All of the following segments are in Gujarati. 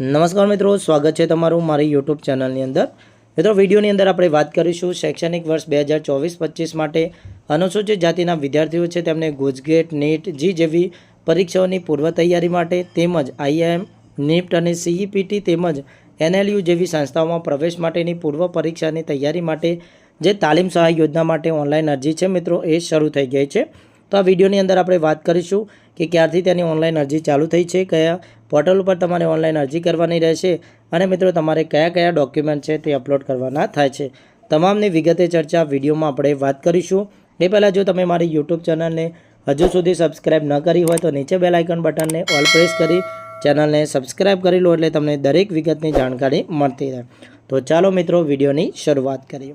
નમસ્કાર મિત્રો, સ્વાગત છે તમારું મારી યુટ્યુબ ચેનલની અંદર. મિત્રો, વિડીયોની અંદર આપણે વાત કરીશું શૈક્ષણિક વર્ષ બે હજાર ચોવીસ પચીસ માટે અનુસૂચિત જાતિના વિદ્યાર્થીઓ છે, તેમને ગુજગેટ નીટ, જી જેવી પરીક્ષાઓની પૂર્વ તૈયારી માટે તેમજ આઈઆઈએમ નિફ્ટ અને સીઈપીટી તેમજ એનએલયુ જેવી સંસ્થાઓમાં પ્રવેશ માટેની પૂર્વ પરીક્ષાની તૈયારી માટે જે તાલીમ સહાય યોજના માટે ઓનલાઈન અરજી છે, મિત્રો, એ શરૂ થઈ ગઈ છે. તો આ વિડીયોની અંદર આપણે વાત કરીશું કે ક્યારથી તેની ઓનલાઈન અરજી ચાલુ થઈ છે, કયા પોર્ટલ ઉપર તમારે ઓનલાઈન અરજી કરવાની રહેશે અને મિત્રો તમારે કયા કયા ડોક્યુમેન્ટ છે તે અપલોડ કરવાના થાય છે. તમામની વિગતે ચર્ચા વિડીયોમાં આપણે વાત કરીશું. એ પહેલાં જો તમે મારી યુટ્યુબ ચેનલને હજુ સુધી સબસ્ક્રાઇબ ન કરી હોય તો નીચે બેલ આઇકન બટનને ઓલ પ્રેસ કરી ચેનલને સબસ્ક્રાઇબ કરી લો એટલે તમને દરેક વિગતની જાણકારી મળતી રહે. તો ચાલો મિત્રો વિડીયોની શરૂઆત કરીએ.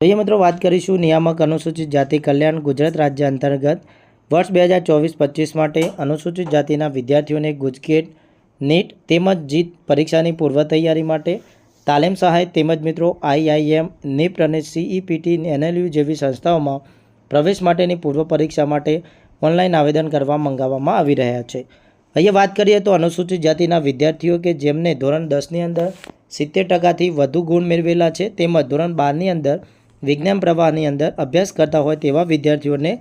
જોઈએ મિત્રો, વાત કરીશું નિયામક અનુસૂચિત જાતિ કલ્યાણ ગુજરાત રાજ્ય અંતર્ગત વર્ષ બે હજાર ચોવીસ પચીસ માટે અનુસૂચિત જાતિના વિદ્યાર્થીઓને ગુજકેટ નીટ તેમજ જીત પરીક્ષાની પૂર્વ તૈયારી માટે તાલીમ સહાય તેમજ મિત્રો આઈઆઈએમ નિફ્ટ અને સીઈપીટી એનએલયુ જેવી સંસ્થાઓમાં પ્રવેશ માટેની પૂર્વ પરીક્ષા માટે ઓનલાઈન આવેદન કરવા મંગાવવામાં આવી રહ્યા છે. અહીંયા વાત કરીએ તો અનુસૂચિત જાતિના વિદ્યાર્થીઓ કે જેમને ધોરણ દસની અંદર સિત્તેર ટકાથી વધુ ગુણ મેળવેલા છે તેમજ ધોરણ બારની અંદર વિજ્ઞાન પ્રવાહની અંદર અભ્યાસ કરતા હોય તેવા વિદ્યાર્થીઓને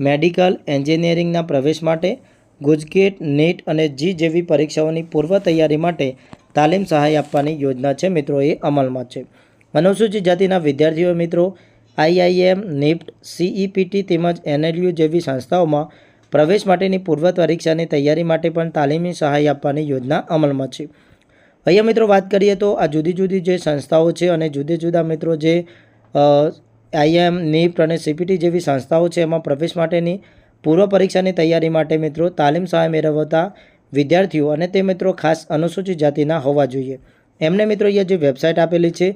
મેડિકલ એન્જિનિયરિંગના પ્રવેશ માટે ગુજકેટ, નીટ અને જી જેવી પરીક્ષાઓની પૂર્વ તૈયારી માટે તાલીમ સહાય આપવાની યોજના છે મિત્રો, એ અમલમાં છે. અનુસૂચિત જાતિના વિદ્યાર્થીઓ મિત્રો, આઈઆઈએમ, નિફ્ટ, સીઈપીટી તેમજ એનએલયુ જેવી સંસ્થાઓમાં પ્રવેશ માટેની પૂર્વ પરીક્ષાની તૈયારી માટે પણ તાલીમી સહાય આપવાની યોજના અમલમાં છે. અહીંયા મિત્રો વાત કરીએ તો આ જુદી જુદી જે સંસ્થાઓ છે અને જુદી જુદા મિત્રો જે આઈએમ નિફ્ટ અને સીપીટી જેવી સંસ્થાઓ છે, એમાં પ્રવેશ માટેની પૂર્વ પરીક્ષાની તૈયારી માટે મિત્રો તાલીમ સહાય મેળવતા વિદ્યાર્થીઓ અને તે મિત્રો ખાસ અનુસૂચિત જાતિના હોવા જોઈએ. એમને મિત્રો અહીંયા જે વેબસાઇટ આપેલી છે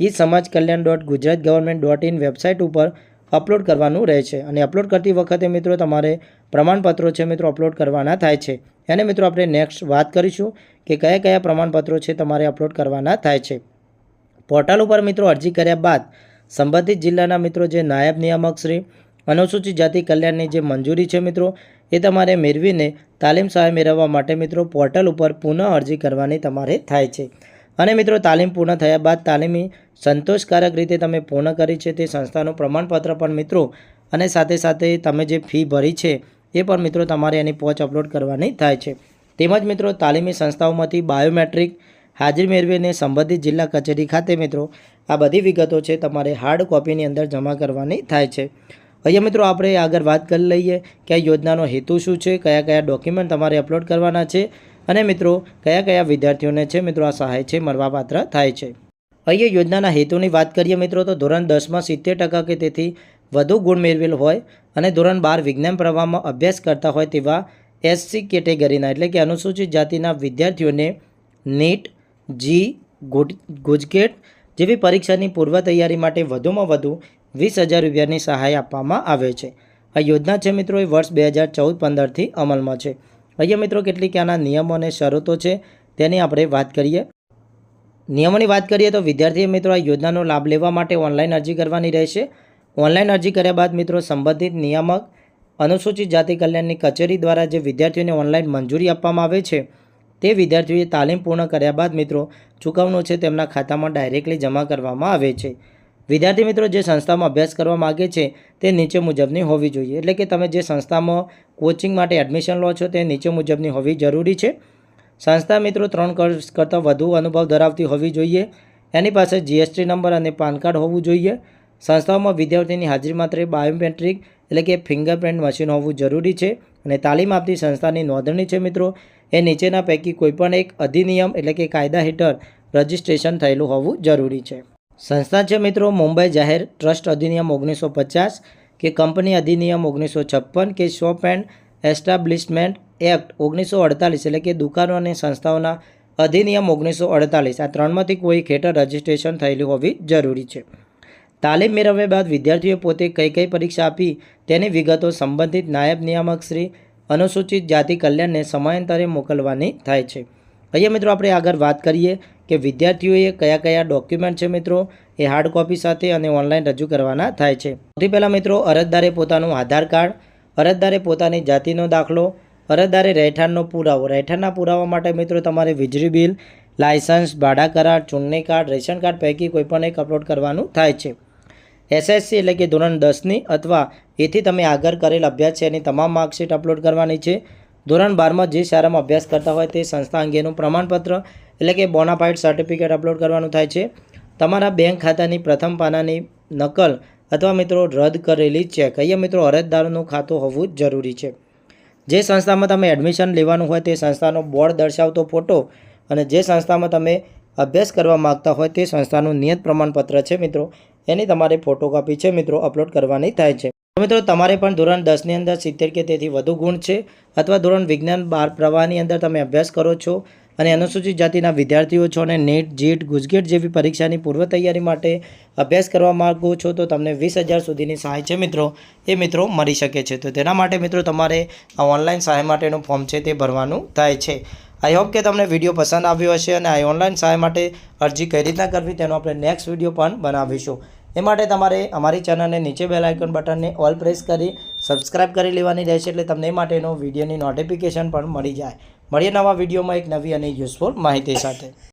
એ Samaj Kalyan dot Gujarat government dot in website ઉપર અપલોડ કરવાનું રહે છે. અને અપલોડ કરતી વખતે મિત્રો તમારે પ્રમાણપત્રો છે મિત્રો અપલોડ કરવાના થાય છે. એને મિત્રો આપણે નેક્સ્ટ વાત કરીશું કે કયા કયા પ્રમાણપત્રો છે તમારે અપલોડ કરવાના થાય છે. પોર્ટલ ઉપર મિત્રો અરજી કર્યા બાદ સંબંધિત જિલ્લાના મિત્રો જે નાયબ નિયામક શ્રી અનુસૂચિત જાતિ કલ્યાણની જે મંજૂરી છે મિત્રો, એ તમારે મેળવીને તાલીમ સહાય મેળવવા માટે મિત્રો પોર્ટલ ઉપર પુનઃ અરજી કરવાની તમારે થાય છે. અને મિત્રો, તાલીમ પૂર્ણ થયા બાદ તાલીમી સંતોષકારક રીતે તમે પૂર્ણ કરી છે તે સંસ્થાનું પ્રમાણપત્ર પણ મિત્રો, અને સાથે સાથે તમે જે ફી ભરી છે, એ પણ મિત્રો તમારે એની પહોંચ અપલોડ કરવાની થાય છે. તેમજ મિત્રો, તાલીમી સંસ્થાઓમાંથી બાયોમેટ્રિક હાજરી મેળવીને સંબંધિત જિલ્લા કચેરી ખાતે મિત્રો, આ બધી વિગતો છે તમારે હાર્ડ કોપીની અંદર જમા કરવાની થાય છે. અહીંયા મિત્રો આપણે આગળ વાત કરી લઈએ કે આ યોજનાનો હેતુ શું છે, કયા કયા ડોક્યુમેન્ટ તમારે અપલોડ કરવાના છે અને મિત્રો કયા કયા વિદ્યાર્થીઓને છે મિત્રો આ સહાય છે મળવાપાત્ર થાય છે. અહીંયા યોજનાના હેતુની વાત કરીએ મિત્રો તો ધોરણ દસમાં સિત્તેર ટકા કે તેથી વધુ ગુણ મેળવેલ હોય અને ધોરણ બાર વિજ્ઞાન પ્રવાહમાં અભ્યાસ કરતા હોય તેવા એસસી કેટેગરીના એટલે કે અનુસૂચિત જાતિના વિદ્યાર્થીઓને નીટ, જી ગુજકેટ જેવી પરીક્ષાની પૂર્વ તૈયારી માટે વધુમાં વધુ વીસ હજાર રૂપિયાની સહાય આપવામાં આવે છે. આ યોજના છે મિત્રો, એ વર્ષ બે હજાર ચૌદ પંદરથી અમલમાં છે. અહીંયા મિત્રો, કેટલીક આના નિયમો અને શરતો છે, તેની આપણે વાત કરીએ. નિયમોની વાત કરીએ તો વિદ્યાર્થી મિત્રો, આ યોજનાનો લાભ લેવા માટે ઓનલાઈન અરજી કરવાની રહેશે. ઓનલાઈન અરજી કર્યા બાદ મિત્રો, સંબંધિત નિયામક અનુસૂચિત જાતિ કલ્યાણની કચેરી દ્વારા જે વિદ્યાર્થીઓને ઓનલાઈન મંજૂરી આપવામાં આવે છે, તે વિદ્યાર્થીઓએ તાલીમ પૂર્ણ કર્યા બાદ મિત્રો, ચૂકવણું છે, તેમના ખાતામાં ડાયરેક્ટલી જમા કરવામાં આવે છે. વિદ્યાર્થી મિત્રો, જે સંસ્થામાં અભ્યાસ કરવા માગે છે, તે નીચે મુજબની હોવી જોઈએ. એટલે કે તમે જે સંસ્થામાં કોચિંગ માટે એડમિશન લો છો, તે નીચે મુજબની હોવી જરૂરી છે. સંસ્થા મિત્રો, ત્રણ વર્ષ કરતાં વધુ અનુભવ ધરાવતી હોવી જોઈએ. એની પાસે જીએસટી નંબર અને પાન કાર્ડ હોવું જોઈએ. સંસ્થાઓમાં વિદ્યાર્થીની હાજરી માત્ર બાયોમેટ્રિક એટલે કે ફિંગરપ્રિન્ટ મશીન હોવું જરૂરી છે. અને તાલીમ આપતી સંસ્થાની નોંધણી છે મિત્રો, એ નીચેના પૈકી કોઈપણ એક અધિનિયમ એટલે કે કાયદા હેઠળ રજિસ્ટ્રેશન થયેલું હોવું જરૂરી છે. સંસ્થા છે મિત્રો મુંબઈ જાહેર ટ્રસ્ટ અધિનિયમ ઓગણીસો પચાસ કે કંપની અધિનિયમ ઓગણીસો છપ્પન કે શોપ એન્ડ એસ્ટાબ્લિશમેન્ટ એક્ટ ઓગણીસો અડતાલીસ એટલે કે દુકાનો અને સંસ્થાઓના અધિનિયમ ઓગણીસો અડતાલીસ. આ ત્રણમાંથી કોઈ હેઠળ રજિસ્ટ્રેશન થયેલી હોવી જરૂરી છે. તાલીમ મેળવ્યા બાદ વિદ્યાર્થીઓએ પોતે કઈ કઈ પરીક્ષા આપી તેની વિગતો સંબંધિત નાયબ નિયામક શ્રી અનુસૂચિત જાતિ કલ્યાણને સમયાંતરે મોકલવાની થાય છે. અહીંયા મિત્રો આપણે આગળ વાત કરીએ કે વિદ્યાર્થીઓએ કયા કયા ડોક્યુમેન્ટ છે મિત્રો? એ હાર્ડ કોપી સાથે અને ઓનલાઈન રજૂ કરવાના થાય છે. સૌથી પહેલાં મિત્રો, અરજદારે પોતાનું આધાર કાર્ડ, અરજદારે પોતાની જાતિનો દાખલો, અરજદારે રહેઠાણનો પુરાવો. રહેઠાણના પુરાવા માટે મિત્રો, તમારે વીજળી બિલ, લાયસન્સ, ભાડા કરાર, ચૂંટણી કાર્ડ, રેશન કાર્ડ પૈકી કોઈપણ એક અપલોડ કરવાનું થાય છે. એસએસસી એટલે કે ધોરણ દસની અથવા એથી તમે આગળ કરેલ અભ્યાસ છે એની તમામ માર્કશીટ અપલોડ કરવાની છે. ધોરણ બારમાં જે શાળામાં અભ્યાસ કરતા હોય તે સંસ્થા અંગેનું પ્રમાણપત્ર એટલે કે બોનાફાઇડ સર્ટિફિકેટ અપલોડ કરવાનું થાય છે. તમારા બેંક ખાતાની પ્રથમ પાનાની નકલ અથવા મિત્રો રદ કરેલી ચેક અહીંયા મિત્રો અરજદારનું ખાતું હોવું જરૂરી છે. જે સંસ્થામાં તમે એડમિશન લેવાનું હોય તે સંસ્થાનો બોર્ડ દર્શાવતો ફોટો અને જે સંસ્થામાં તમે અભ્યાસ કરવા માગતા હોય તે સંસ્થાનું નિયત પ્રમાણપત્ર છે મિત્રો. એની તમારે ફોટોકોપી છે મિત્રો અપલોડ કરવાની થાય છે. મિત્રો, તમારે પણ ધોરણ દસની અંદર સિત્તેર કે તેથી વધુ ગુણ છે અથવા ધોરણ વિજ્ઞાન બાર પ્રવાહની અંદર તમે અભ્યાસ કરો છો અને અનુસૂચિત જાતિના વિદ્યાર્થીઓ છો અને નેટ, જીટ ગુજગેટ જેવી પરીક્ષાની પૂર્વ તૈયારી માટે અભ્યાસ કરવા માગો છો, તો તમને વીસ હજાર સુધીની સહાય છે મિત્રો. એ મિત્રો મળી શકે છે. તો તેના માટે મિત્રો, તમારે આ ઓનલાઈન સહાય માટેનું ફોર્મ છે તે ભરવાનું થાય છે. આઈ હોપ કે તમને વીડિયો પસંદ આવ્યો હશે અને આ ઓનલાઈન સહાય માટે અરજી કઈ રીતના કરવી તેનો આપણે નેક્સ્ટ વીડિયો પણ બનાવીશું. એ માટે તમારે અમારી ચેનલને નીચે બેલ આઇકન બટનને ઓલ પ્રેસ કરી સબસ્ક્રાઇબ કરી લેવાની રહેશે એટલે તમને માટેનો વિડીયોની નોટિફિકેશન પણ મળી જાય. મળીએ નવા વિડીયોમાં એક નવી અને યુઝફુલ માહિતી સાથે.